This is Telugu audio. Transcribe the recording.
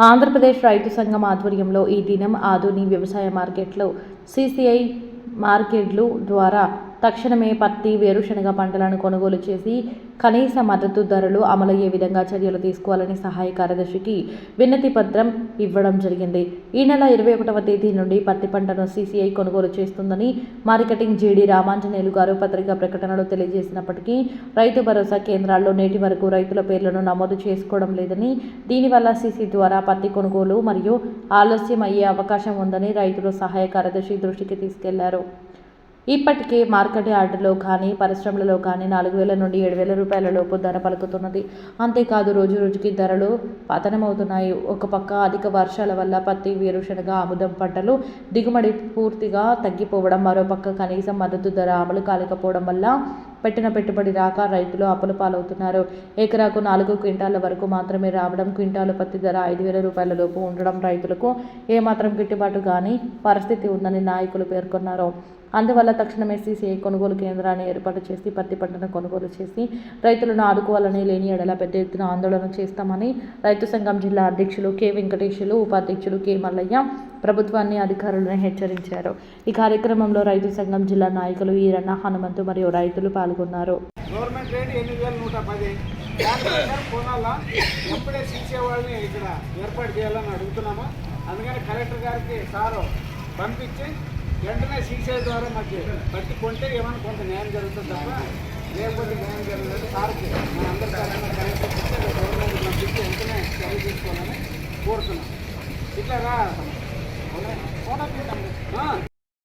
ఆంధ్రప్రదేశ్ రైతు సంఘం ఆధ్వర్యంలో ఈ దినం ఆధుని వ్యవసాయ మార్కెట్లు సిసిఐ మార్కెట్లు ద్వారా తక్షణమే పత్తి వేరుశనగ పంటలను కొనుగోలు చేసి కనీస మద్దతు ధరలు అమలయ్యే విధంగా చర్యలు తీసుకోవాలని సహాయ కార్యదర్శికి వినతి పత్రం ఇవ్వడం జరిగింది. ఈ నెల ఇరవై ఒకటవ తేదీ నుండి పత్తి పంటను సీసీఐ కొనుగోలు చేస్తుందని మార్కెటింగ్ జేడీ రామాంజనేయులు గారు పత్రికా ప్రకటనలో తెలియజేసినప్పటికీ రైతు భరోసా కేంద్రాల్లో నేటి వరకు రైతుల పేర్లను నమోదు చేసుకోవడం లేదని దీనివల్ల సీసీ ద్వారా పత్తి కొనుగోలు మరియు ఆలస్యం అయ్యే అవకాశం ఉందని రైతులు సహాయ కార్యదర్శి దృష్టికి తీసుకెళ్ళారు. ఇప్పటికే మార్కెట్ యార్డులో కానీ పరిశ్రమలలో కానీ నాలుగు వేల నుండి ఏడు వేల రూపాయల లోపు ధర పలుకుతున్నది. అంతేకాదు రోజు రోజుకి ధరలు పతనమవుతున్నాయి. ఒక పక్క అధిక వర్షాల వల్ల పత్తి వేరుశనగ ఆముదం పంటలు దిగుమడి పూర్తిగా తగ్గిపోవడం మరోపక్క కనీసం మద్దతు ధర అమలు కాలేకపోవడం వల్ల పెట్టిన పెట్టుబడి రాక రైతులు అప్పుల పాలవుతున్నారు. ఎకరాకు నాలుగు క్వింటాల వరకు మాత్రమే రావడం క్వింటాలు పత్తి ధర ఐదు వేల రూపాయల లోపు ఉండడం రైతులకు ఏమాత్రం గిట్టుబాటు కాని పరిస్థితి ఉందని నాయకులు పేర్కొన్నారు. అందువల్ల తక్షణమే సీసీఐ కొనుగోలు కేంద్రాన్ని ఏర్పాటు చేసి పత్తి పంటను కొనుగోలు చేసి రైతులను ఆదుకోవాలని లేని ఎడల పెద్ద ఎత్తున ఆందోళన చేస్తామని రైతు సంఘం జిల్లా అధ్యక్షులు కె వెంకటేశ్వరు ఉపాధ్యక్షులు కె మల్లయ్య ప్రభుత్వాన్ని అధికారులను హెచ్చరించారు. ఈ కార్యక్రమంలో రైతు సంఘం జిల్లా నాయకులు ఈరన్న హనుమంతు మరియు రైతులు పాల్గొన్నారు. గవర్నమెంట్ రేట్ ఎనిమిది వేల నూట పది. కొనాలా? ఎప్పుడే సీసే వాళ్ళని ఇక్కడ ఏర్పాటు చేయాలని అడుగుతున్నాము? అందుకని కలెక్టర్ గారికి సారు పంపించి వెంటనే సీసే ద్వారా మాకు బట్టి కొంటే ఏమైనా కొంత న్యాయం జరుగుతుంది తప్ప లేకపోతే న్యాయం జరగలేదు. సార్కి మన అందరి సార్ కలెక్టర్ గవర్నమెంట్ పంపించి వెంటనే చర్య తీసుకోవాలని కోరుతున్నాం. ఇట్లా போனா போடா பீட்டம் ஆ